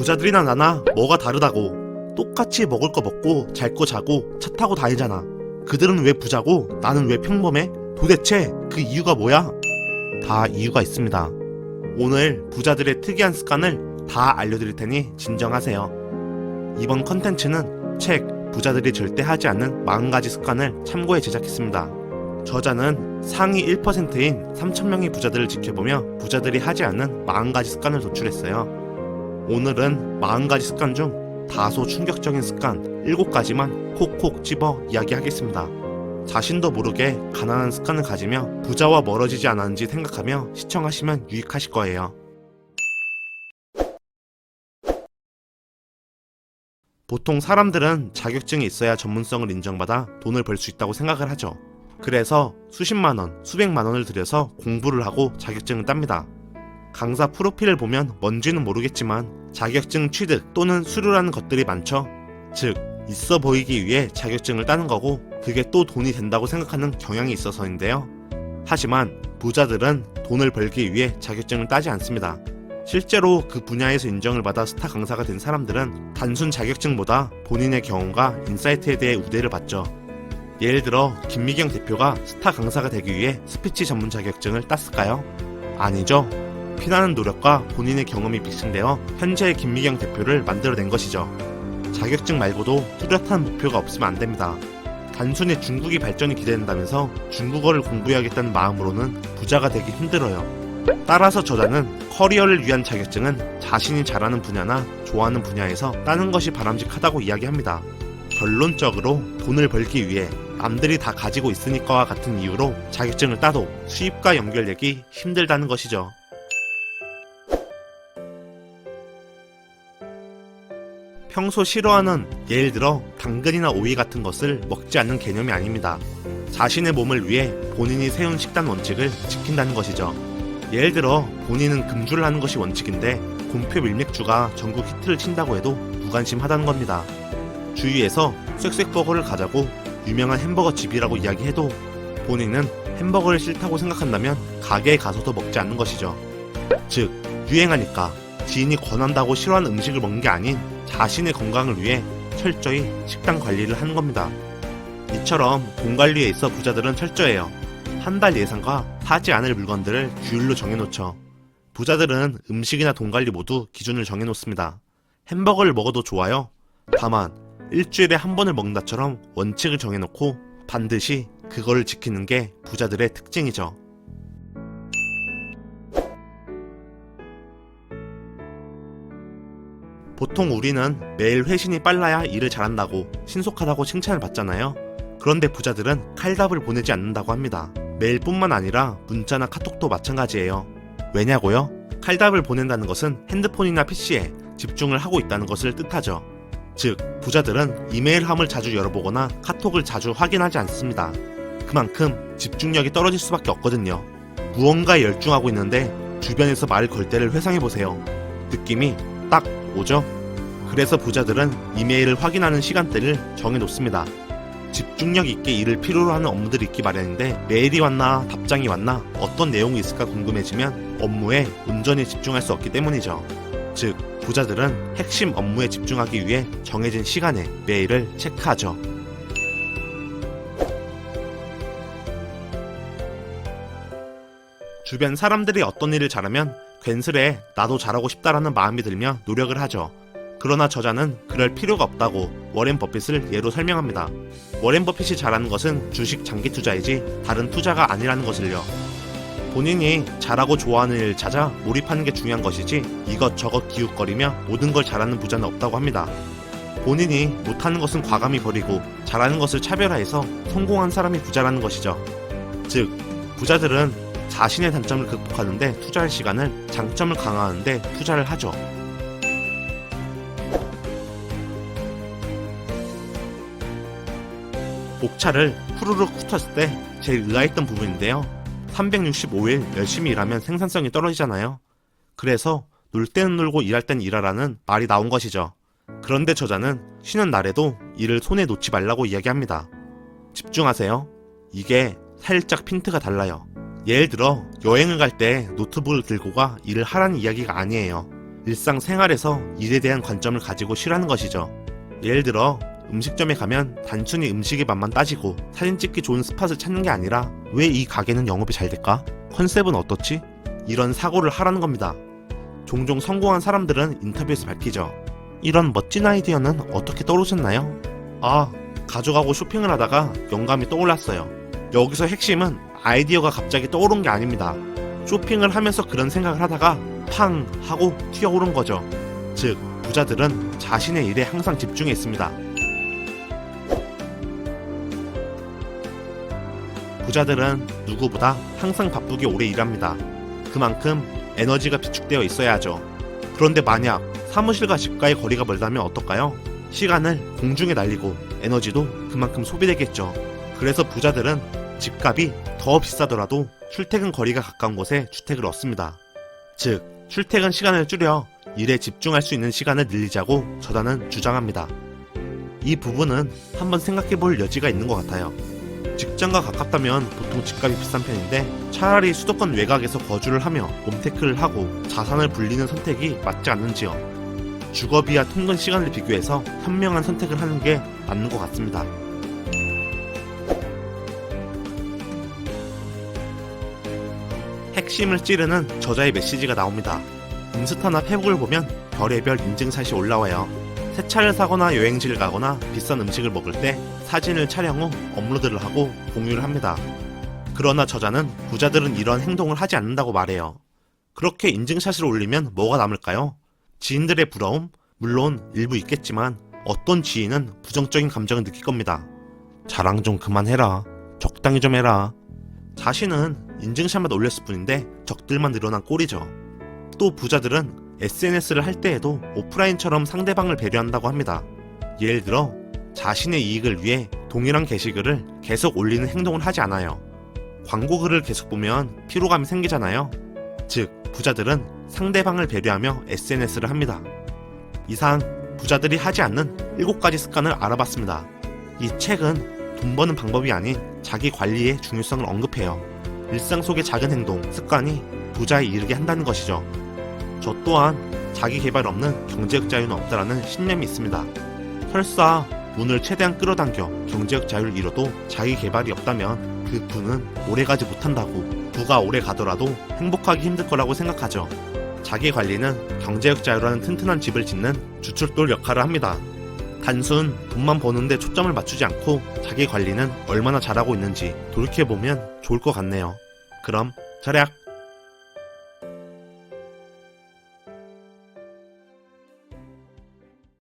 부자들이나 나나 뭐가 다르다고. 똑같이 먹을 거 먹고 잘 거 자고 차 타고 다니잖아. 그들은 왜 부자고 나는 왜 평범해? 도대체 그 이유가 뭐야? 다 이유가 있습니다. 오늘 부자들의 특이한 습관을 다 알려드릴 테니 진정하세요. 이번 컨텐츠는 책 부자들이 절대 하지 않는 40가지 습관을 참고해 제작했습니다. 저자는 상위 1%인 3,000명의 부자들을 지켜보며 부자들이 하지 않는 40가지 습관을 도출했어요. 오늘은 40가지 습관 중 다소 충격적인 습관 7가지만 콕콕 집어 이야기하겠습니다. 자신도 모르게 가난한 습관을 가지며 부자와 멀어지지 않았는지 생각하며 시청하시면 유익하실 거예요. 보통 사람들은 자격증이 있어야 전문성을 인정받아 돈을 벌 수 있다고 생각을 하죠. 그래서 수십만 원, 수백만 원을 들여서 공부를 하고 자격증을 땁니다. 강사 프로필을 보면 뭔지는 모르겠지만 자격증 취득 또는 수료라는 것들이 많죠. 즉, 있어 보이기 위해 자격증을 따는 거고 그게 또 돈이 된다고 생각하는 경향이 있어서인데요. 하지만 부자들은 돈을 벌기 위해 자격증을 따지 않습니다. 실제로 그 분야에서 인정을 받아 스타 강사가 된 사람들은 단순 자격증보다 본인의 경험과 인사이트에 대해 우대를 받죠. 예를 들어 김미경 대표가 스타 강사가 되기 위해 스피치 전문 자격증을 땄을까요? 아니죠. 피나는 노력과 본인의 경험이 믹싱되어 현재의 김미경 대표를 만들어낸 것이죠. 자격증 말고도 뚜렷한 목표가 없으면 안 됩니다. 단순히 중국이 발전이 기대된다면서 중국어를 공부해야겠다는 마음으로는 부자가 되기 힘들어요. 따라서 저자는 커리어를 위한 자격증은 자신이 잘하는 분야나 좋아하는 분야에서 따는 것이 바람직하다고 이야기합니다. 결론적으로 돈을 벌기 위해 남들이 다 가지고 있으니까와 같은 이유로 자격증을 따도 수입과 연결되기 힘들다는 것이죠. 평소 싫어하는 예를 들어 당근이나 오이 같은 것을 먹지 않는 개념이 아닙니다. 자신의 몸을 위해 본인이 세운 식단 원칙을 지킨다는 것이죠. 예를 들어 본인은 금주를 하는 것이 원칙인데 곰표 밀맥주가 전국 히트를 친다고 해도 무관심하다는 겁니다. 주위에서 쏵쏵버거를 가자고 유명한 햄버거 집이라고 이야기해도 본인은 햄버거를 싫다고 생각한다면 가게에 가서도 먹지 않는 것이죠. 즉 유행하니까 지인이 권한다고 싫어하는 음식을 먹는 게 아닌 자신의 건강을 위해 철저히 식단 관리를 하는 겁니다. 이처럼 돈 관리에 있어 부자들은 철저해요. 한 달 예상과 사지 않을 물건들을 규율로 정해놓죠. 부자들은 음식이나 돈 관리 모두 기준을 정해놓습니다. 햄버거를 먹어도 좋아요. 다만 일주일에 한 번을 먹는다처럼 원칙을 정해놓고 반드시 그거를 지키는 게 부자들의 특징이죠. 보통 우리는 매일 회신이 빨라야 일을 잘한다고 신속하다고 칭찬을 받잖아요. 그런데 부자들은 칼답을 보내지 않는다고 합니다. 메일뿐만 아니라 문자나 카톡도 마찬가지예요. 왜냐고요? 칼답을 보낸다는 것은 핸드폰이나 PC에 집중을 하고 있다는 것을 뜻하죠. 즉, 부자들은 이메일함을 자주 열어보거나 카톡을 자주 확인하지 않습니다. 그만큼 집중력이 떨어질 수밖에 없거든요. 무언가에 열중하고 있는데 주변에서 말을 걸 때를 회상해보세요. 느낌이 딱 오죠? 그래서 부자들은 이메일을 확인하는 시간대를 정해놓습니다. 집중력 있게 일을 필요로 하는 업무들이 있기 마련인데 메일이 왔나 답장이 왔나 어떤 내용이 있을까 궁금해지면 업무에 온전히 집중할 수 없기 때문이죠. 즉 부자들은 핵심 업무에 집중하기 위해 정해진 시간에 메일을 체크하죠. 주변 사람들이 어떤 일을 잘하면 괜스레 나도 잘하고 싶다라는 마음이 들며 노력을 하죠. 그러나 저자는 그럴 필요가 없다고 워렌 버핏을 예로 설명합니다. 워렌 버핏이 잘하는 것은 주식 장기 투자이지 다른 투자가 아니라는 것을요. 본인이 잘하고 좋아하는 일 찾아 몰입하는 게 중요한 것이지 이것저것 기웃거리며 모든 걸 잘하는 부자는 없다고 합니다. 본인이 못하는 것은 과감히 버리고 잘하는 것을 차별화해서 성공한 사람이 부자라는 것이죠. 즉, 부자들은 자신의 단점을 극복하는데 투자할 시간을 장점을 강화하는데 투자를 하죠. 목차를 후루룩 훑었을 때 제일 의아했던 부분인데요. 365일 열심히 일하면 생산성이 떨어지잖아요. 그래서 놀 때는 놀고 일할 땐 일하라는 말이 나온 것이죠. 그런데 저자는 쉬는 날에도 일을 손에 놓지 말라고 이야기합니다. 집중하세요. 이게 살짝 핀트가 달라요. 예를 들어 여행을 갈 때 노트북을 들고 가 일을 하라는 이야기가 아니에요. 일상생활에서 일에 대한 관점을 가지고 싫어하는 것이죠. 예를 들어 음식점에 가면 단순히 음식의 맛만 따지고 사진 찍기 좋은 스팟을 찾는 게 아니라 왜 이 가게는 영업이 잘 될까? 컨셉은 어떻지? 이런 사고를 하라는 겁니다. 종종 성공한 사람들은 인터뷰에서 밝히죠. 이런 멋진 아이디어는 어떻게 떠오르셨나요? 아, 가져가고 쇼핑을 하다가 영감이 떠올랐어요. 여기서 핵심은 아이디어가 갑자기 떠오른 게 아닙니다. 쇼핑을 하면서 그런 생각을 하다가 팡 하고 튀어오른 거죠. 즉, 부자들은 자신의 일에 항상 집중해 있습니다. 부자들은 누구보다 항상 바쁘게 오래 일합니다. 그만큼 에너지가 비축되어 있어야 하죠. 그런데 만약 사무실과 집과의 거리가 멀다면 어떨까요? 시간을 공중에 날리고 에너지도 그만큼 소비되겠죠. 그래서 부자들은 집값이 더 비싸더라도 출퇴근 거리가 가까운 곳에 주택을 얻습니다. 즉, 출퇴근 시간을 줄여 일에 집중할 수 있는 시간을 늘리자고 저자는 주장합니다. 이 부분은 한번 생각해 볼 여지가 있는 것 같아요. 직장과 가깝다면 보통 집값이 비싼 편인데 차라리 수도권 외곽에서 거주를 하며 홈테크를 하고 자산을 불리는 선택이 맞지 않는지요. 주거비와 통근 시간을 비교해서 현명한 선택을 하는 게 맞는 것 같습니다. 핵심을 찌르는 저자의 메시지가 나옵니다. 인스타나 페북을 보면 별의별 인증샷이 올라와요. 새 차를 사거나 여행지를 가거나 비싼 음식을 먹을 때 사진을 촬영 후 업로드를 하고 공유를 합니다. 그러나 저자는 부자들은 이런 행동을 하지 않는다고 말해요. 그렇게 인증샷을 올리면 뭐가 남을까요? 지인들의 부러움? 물론 일부 있겠지만 어떤 지인은 부정적인 감정을 느낄 겁니다. 자랑 좀 그만해라. 적당히 좀 해라. 자신은 인증샷만 올렸을 뿐인데 적들만 늘어난 꼴이죠. 또 부자들은 SNS를 할 때에도 오프라인처럼 상대방을 배려한다고 합니다. 예를 들어 자신의 이익을 위해 동일한 게시글을 계속 올리는 행동을 하지 않아요. 광고 글을 계속 보면 피로감이 생기잖아요. 즉, 부자들은 상대방을 배려하며 SNS를 합니다. 이상 부자들이 하지 않는 7가지 습관을 알아봤습니다. 이 책은 돈 버는 방법이 아닌 자기 관리의 중요성을 언급해요. 일상 속의 작은 행동, 습관이 부자에 이르게 한다는 것이죠. 저 또한 자기 개발 없는 경제적 자유는 없다라는 신념이 있습니다. 설사 돈을 최대한 끌어당겨 경제적 자유를 이뤄도 자기 개발이 없다면 그 부는 오래가지 못한다고 부가 오래 가더라도 행복하기 힘들 거라고 생각하죠. 자기 관리는 경제적 자유라는 튼튼한 집을 짓는 주춧돌 역할을 합니다. 단순 돈만 버는데 초점을 맞추지 않고 자기 관리는 얼마나 잘하고 있는지 돌이켜보면 좋을 것 같네요. 그럼 절약!